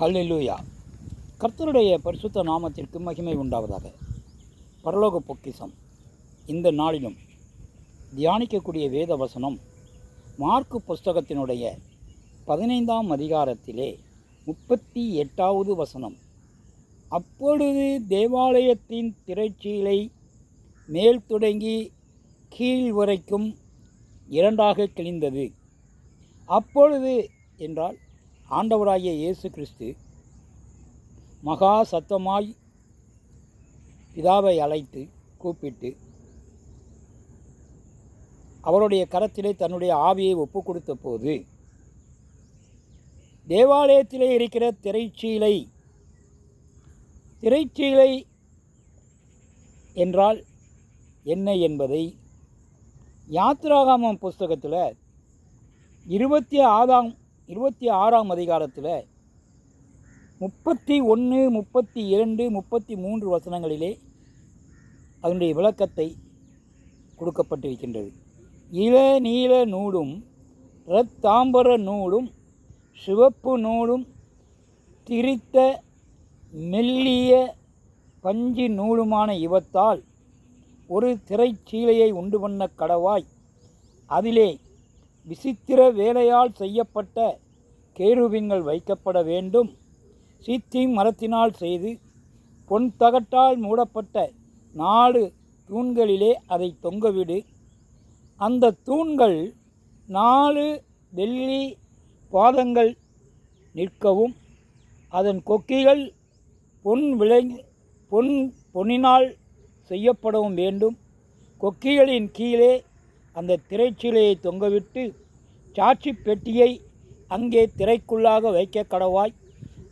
ஹல்லேலூயா. கர்த்தருடைய பரிசுத்த நாமத்திற்கு மகிமை உண்டாவதாக. பரலோக பொக்கிசம் இந்த நாளிலும் தியானிக்கக்கூடிய வேத வசனம் மார்க்கு புஸ்தகத்தினுடைய பதினைந்தாம் அதிகாரத்திலே முப்பத்தி எட்டாவது வசனம். அப்பொழுது தேவாலயத்தின் திரைச்சீலை மேல் தொடங்கி கீழ் வரைக்கும் இரண்டாக கிழிந்தது. அப்பொழுது என்றால் ஆண்டவராகிய இயேசு கிறிஸ்து மகா சத்தமாய் பிதாவை அழைத்து கூப்பிட்டு அவருடைய கரத்திலே தன்னுடைய ஆவியை ஒப்பு கொடுத்த போது தேவாலயத்திலே இருக்கிற திரைச்சீலை திரைச்சீலை என்றால் என்ன என்பதை யாத்ராகாமம் புஸ்தகத்தில் இருபத்தி ஆறாம் இருபத்தி ஆறாம் அதிகாரத்தில் முப்பத்தி ஒன்று முப்பத்தி இரண்டு முப்பத்தி மூன்று வசனங்களிலே அதனுடைய விளக்கத்தை கொடுக்கப்பட்டிருக்கின்றது. இள நீல நூலும் இரத்தாம்பர நூலும் சிவப்பு நூலும் திரித்த மெல்லிய பஞ்சு நூலுமான இவத்தால் ஒரு திரைச்சீலையை உண்டு பண்ண கடவாய். அதிலே விசித்திர வேலையால் செய்யப்பட்ட கேருவின்கள் வைக்கப்பட வேண்டும். சீத்தி மரத்தினால் செய்து பொன் தகட்டால் மூடப்பட்ட நாலு தூண்களிலே அதை தொங்கவிடு. அந்த தூண்கள் நாலு வெள்ளி பாதங்கள் நிற்கவும் அதன் கொக்கிகள் பொன் விளை பொன் பொன்னினால் செய்யப்படவும் வேண்டும். கொக்கிகளின் கீழே அந்த திரைச்சீலையை தொங்கவிட்டு சாட்சி பெட்டியை அங்கே திரைக்குள்ளாக வைக்க கடவாய்.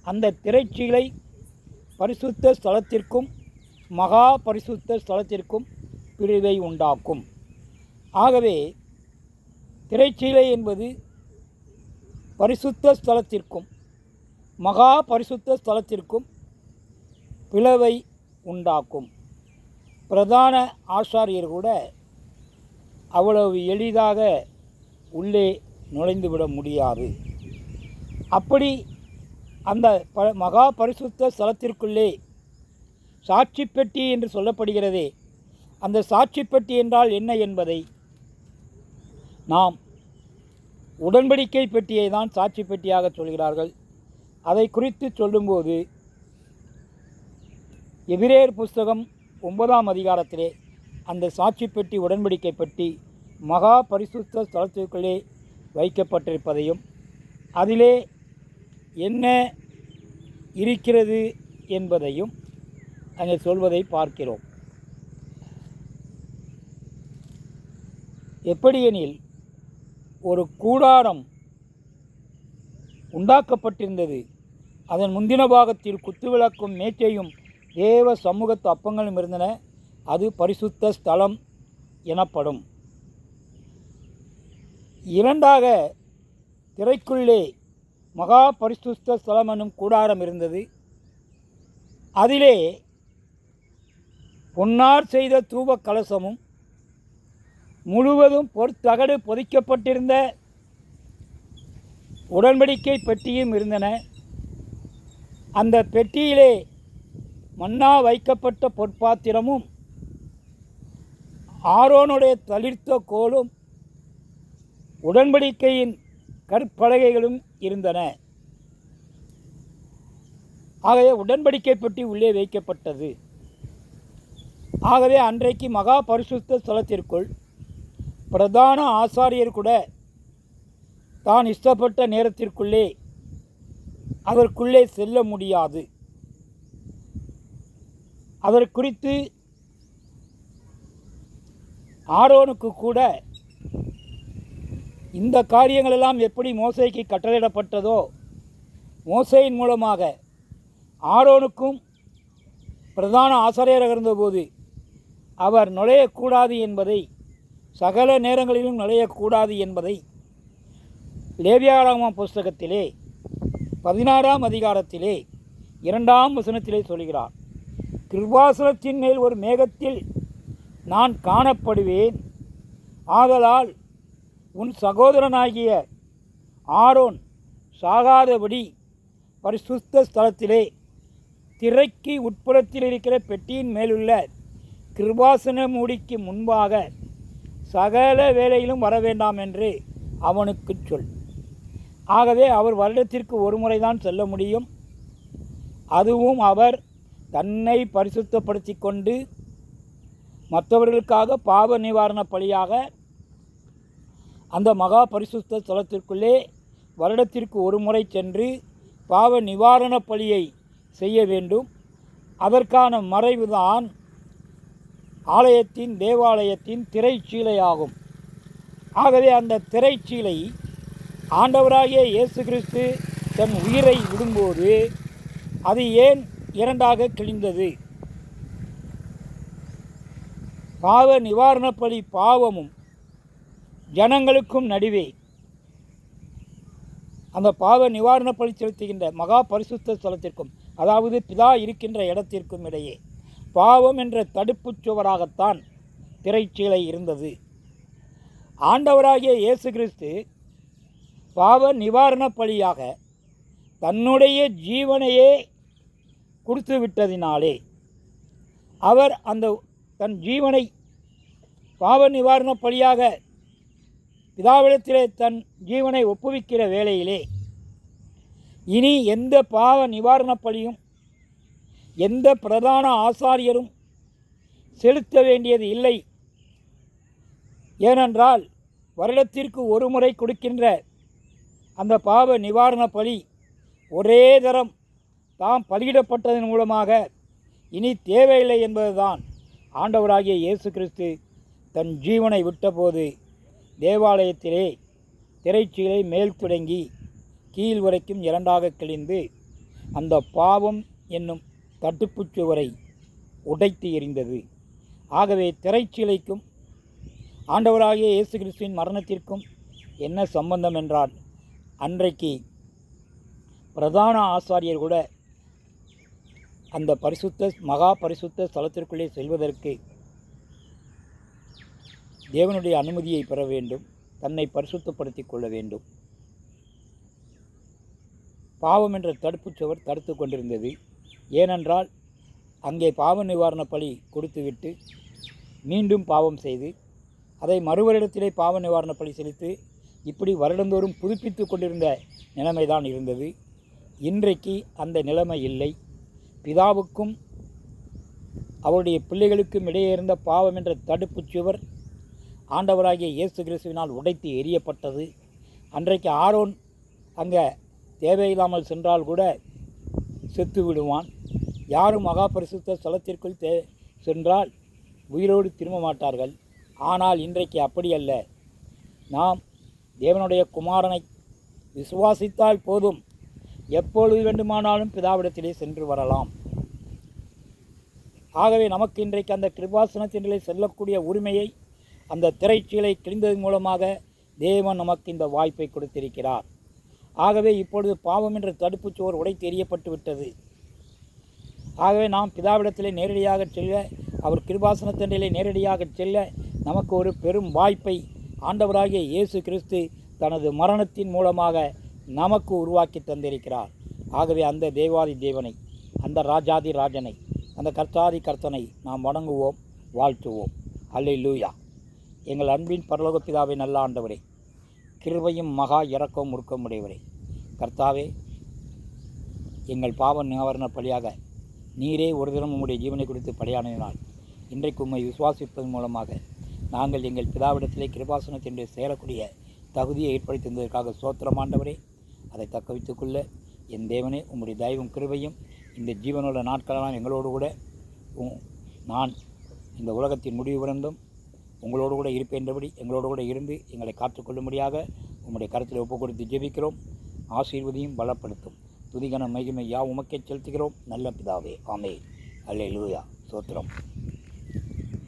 அந்த திரைச்சீலை பரிசுத்த ஸ்தலத்திற்கும் மகா பரிசுத்த ஸ்தலத்திற்கும் பிரிவை உண்டாக்கும். ஆகவே திரைச்சீலை என்பது பரிசுத்த ஸ்தலத்திற்கும் மகா பரிசுத்த ஸ்தலத்திற்கும் பிளவை உண்டாக்கும். பிரதான ஆசாரியர் கூட அவ்வளவு எளிதாக உள்ளே நுழைந்துவிட முடியாது. அப்படி அந்த ப மகா பரிசுத்த ஸ்தலத்திற்குள்ளே சாட்சி பெட்டி என்று சொல்லப்படுகிறதே அந்த சாட்சி பெட்டி என்றால் என்ன என்பதை நாம் உடன்படிக்கை பெட்டியை தான் சாட்சி பெட்டியாக சொல்கிறார்கள். அதை குறித்து சொல்லும்போது எபிரேர் புஸ்தகம் ஒன்பதாம் அதிகாரத்திலே அந்த சாட்சி பெட்டி உடன்படிக்கை பெட்டி மகா பரிசுத்த ஸ்தலத்துக்குள்ளே வைக்கப்பட்டிருப்பதையும் அதிலே என்ன இருக்கிறது என்பதையும் அங்கே சொல்வதை பார்க்கிறோம். எப்படியெனில் ஒரு கூடாரம் உண்டாக்கப்பட்டிருந்தது. அதன் முந்தின பாகத்தில் குத்துவிளக்கும் மேச்சையும் தேவ சமூகத்து அப்பங்களும் இருந்தன. அது பரிசுத்த ஸ்தலம் எனப்படும். இரண்டாக திரைக்குள்ளே மகா பரிசுத்த ஸ்தலம் எனும் கூடாரம் இருந்தது. அதிலே பொன்னார் செய்த தூப கலசமும் முழுவதும் பொற்தகடு பொதிக்கப்பட்டிருந்த உடன்படிக்கை பெட்டியும் இருந்தன. அந்த பெட்டியிலே மன்னா வைக்கப்பட்ட பொற்பாத்திரமும் ஆரோனுடைய தளிர்த்த கோலும் உடன்படிக்கையின் கற்பலகைகளும் இருந்தன. ஆகவே உடன்படிக்கை பற்றி உள்ளே வைக்கப்பட்டது. ஆகவே அன்றைக்கு மகா பரிசுத்த ஸ்தலத்திற்குள் பிரதான ஆசாரியர் கூட தான் இஷ்டப்பட்ட நேரத்திற்குள்ளே அதற்குள்ளே செல்ல முடியாது. அதற்குறித்து ஆரோனுக்கு கூட இந்த காரியங்களெல்லாம் எப்படி மோசைக்கு கட்டளையிடப்பட்டதோ மோசையின் மூலமாக ஆரோனுக்கும் பிரதான ஆசிரியராக இருந்தபோது அவர் நுழையக்கூடாது என்பதை சகல நேரங்களிலும் நுழையக்கூடாது என்பதை லேவியாராம புஸ்தகத்திலே பதினாறாம் அதிகாரத்திலே இரண்டாம் வசனத்திலே சொல்கிறார். கிருபாசனத்தின் மேல் ஒரு மேகத்தில் நான் காணப்படுவேன். ஆதலால் உன் சகோதரனாகிய ஆரோன் சாகாதபடி பரிசுத்த ஸ்தலத்திலே திரைக்கு உட்புறத்தில் இருக்கிற பெட்டியின் மேலுள்ள கிருபாசன மூடிக்கு முன்பாக சகல வேலையிலும் வர வேண்டாம் என்று அவனுக்கு சொல். ஆகவே அவர் வருடத்திற்கு ஒரு முறைதான் செல்ல முடியும். அதுவும் அவர் தன்னை பரிசுத்தப்படுத்தி கொண்டு மற்றவர்களுக்காக பாவ நிவாரண பலியாக அந்த மகா பரிசுத்த ஸ்தலத்திற்குள்ளே வருடத்திற்கு ஒரு முறை சென்று பாவ நிவாரண பலியை செய்ய வேண்டும். அதற்கான மறைவுதான் ஆலயத்தின் தேவாலயத்தின் திரைச்சீலையாகும். ஆகவே அந்த திரைச்சீலை ஆண்டவராகிய இயேசு கிறிஸ்து தன் உயிரை விடும்போது அது ஏன் இரண்டாக கிழிந்தது? பாவ நிவாரணப்படி பாவமும் ஜனங்களுக்கும் நடுவே. அந்த பாவ நிவாரணப்படி செலுத்துகின்ற மகா பரிசுத்த ஸ்தலத்திற்கும் அதாவது பிதா இருக்கின்ற இடத்திற்கும் இடையே பாவம் என்ற தடுப்புச் சுவராகத்தான் திரைச்சீலை இருந்தது. ஆண்டவராகிய இயேசு கிறிஸ்து பாவ நிவாரண பலியாக தன்னுடைய ஜீவனையே கொடுத்து விட்டதினாலே அவர் அந்த தன் ஜீவனை பாவ நிவாரண பலியாக பிதாவிடத்திலே தன் ஜீவனை ஒப்புவிக்கிற வேளையிலே இனி எந்த பாவ நிவாரண பலியும் எந்த பிரதான ஆசாரியரும் செலுத்த வேண்டியது இல்லை. ஏனென்றால் வருடத்திற்கு ஒரு முறை கொடுக்கின்ற அந்த பாவ நிவாரண பலி ஒரே தரம் தாம் பலியிடப்பட்டதன் மூலமாக இனி தேவையில்லை என்பதுதான். ஆண்டவராகிய இயேசு கிறிஸ்து தன் ஜீவனை விட்டபோது தேவாலயத்திலே திரைச்சீலை மேல் தொடங்கி கீழ் வரைக்கும் இரண்டாக கிழிந்து அந்த பாவம் என்னும் தட்டுப்புச் சுவரை உடைத்து எறிந்தது. ஆகவே திரைச்சீலைக்கும் ஆண்டவராகிய இயேசு கிறிஸ்துவின் மரணத்திற்கும் என்ன சம்பந்தம் என்றால் அன்றைக்கு பிரதான ஆசாரியர் கூட அந்த பரிசுத்த மகா பரிசுத்த ஸ்தலத்திற்குள்ளே செல்வதற்கு தேவனுடைய அனுமதியை பெற வேண்டும் தன்னை பரிசுத்தப்படுத்திக் கொள்ள வேண்டும். பாவம் என்ற தடுப்புச் சுவர் தடுத்து கொண்டிருந்தது. ஏனென்றால் அங்கே பாவ நிவாரண பலி கொடுத்துவிட்டு மீண்டும் பாவம் செய்து அதை மறுவரிடத்திலே பாவ நிவாரண பலி செலுத்தி இப்படி வருடந்தோறும் புதுப்பித்து கொண்டிருந்த நிலைமைதான் இருந்தது. இன்றைக்கு அந்த நிலைமை இல்லை. பிதாவுக்கும் அவருடைய பிள்ளைகளுக்கும் இடையே இருந்த பாவம் என்ற தடுப்புச் சுவர் ஆண்டவராகிய இயேசு கிறிஸ்துவினால் உடைத்து எரியப்பட்டது அன்றைக்கு ஆரோன் அங்கே தேவையில்லாமல் சென்றால் கூட செத்து விடுவான். யாரும் மகா பரிசுத்த ஸ்தலத்திற்குள் தே சென்றால் உயிரோடு திரும்ப மாட்டார்கள். ஆனால் இன்றைக்கு அப்படி அல்ல. நாம் தேவனுடைய குமாரனை விசுவாசித்தால் போதும். எப்பொழுது வேண்டுமானாலும் பிதாவிடத்திலே சென்று வரலாம். ஆகவே நமக்கு இன்றைக்கு அந்த கிருபாசனத்தினிலே செல்லக்கூடிய உரிமையை அந்த திரைச்சீலை கிழிந்ததன் மூலமாக தேவன் நமக்கு இந்த வாய்ப்பை கொடுத்திருக்கிறார். ஆகவே இப்பொழுது பாவம் என்ற தடுப்புச் சுவர் உடைத்து எறியப்பட்டு விட்டது. ஆகவே நாம் பிதாவிடத்திலே நேரடியாக செல்ல அவர் கிருபாசனத்தினிலே நேரடியாக செல்ல நமக்கு ஒரு பெரும் வாய்ப்பை ஆண்டவராகிய இயேசு கிறிஸ்து தனது மரணத்தின் மூலமாக நமக்கு உருவாக்கி தந்திருக்கிறார். ஆகவே அந்த தேவாதி தேவனை அந்த ராஜாதி ராஜனை அந்த கர்த்தாதி கர்த்தனை நாம் வணங்குவோம் வாழ்த்துவோம். அல்லை லூயா எங்கள் அன்பின் பரலோக பிதாவை நல்ல ஆண்டவரே. கிருபையும் மகா இறக்கம் முறுக்கம் உடையவரே கர்த்தாவே எங்கள் பாவ நிவாரண பலியாக நீரே ஒரு தினம் உங்களுடைய ஜீவனை குறித்து பலியானதினால் இன்றைக்கு உண்மை விசுவாசிப்பதன் மூலமாக நாங்கள் எங்கள் பிதாவிடத்திலே கிருபாசனத்தினுடைய சேரக்கூடிய தகுதியை ஏற்படுத்தி தந்ததற்காக சோத்திரம் ஆண்டவரே. அதை தக்க வைத்துக்கொள்ள என் தேவனே உம்முடைய தெய்வம் கிருபையும் இந்த ஜீவனோட நாட்களெல்லாம் எங்களோடு கூட நான் இந்த உலகத்தின் முடிவு பிறந்தும் உங்களோடு கூட இருப்பேன்றபடி எங்களோடு கூட இருந்து எங்களை காத்துக்கொள்ளும்படியாக உங்களுடைய கருத்தில் ஒப்பு கொடுத்து ஜெபிக்கிறோம். ஆசீர்வதியும் பலப்படுத்தும். துதிகன மகிமை யா உமக்கே செலுத்துகிறோம். நல்ல பிதாவே. ஆமே அல்ல லூயா சோத்திரம்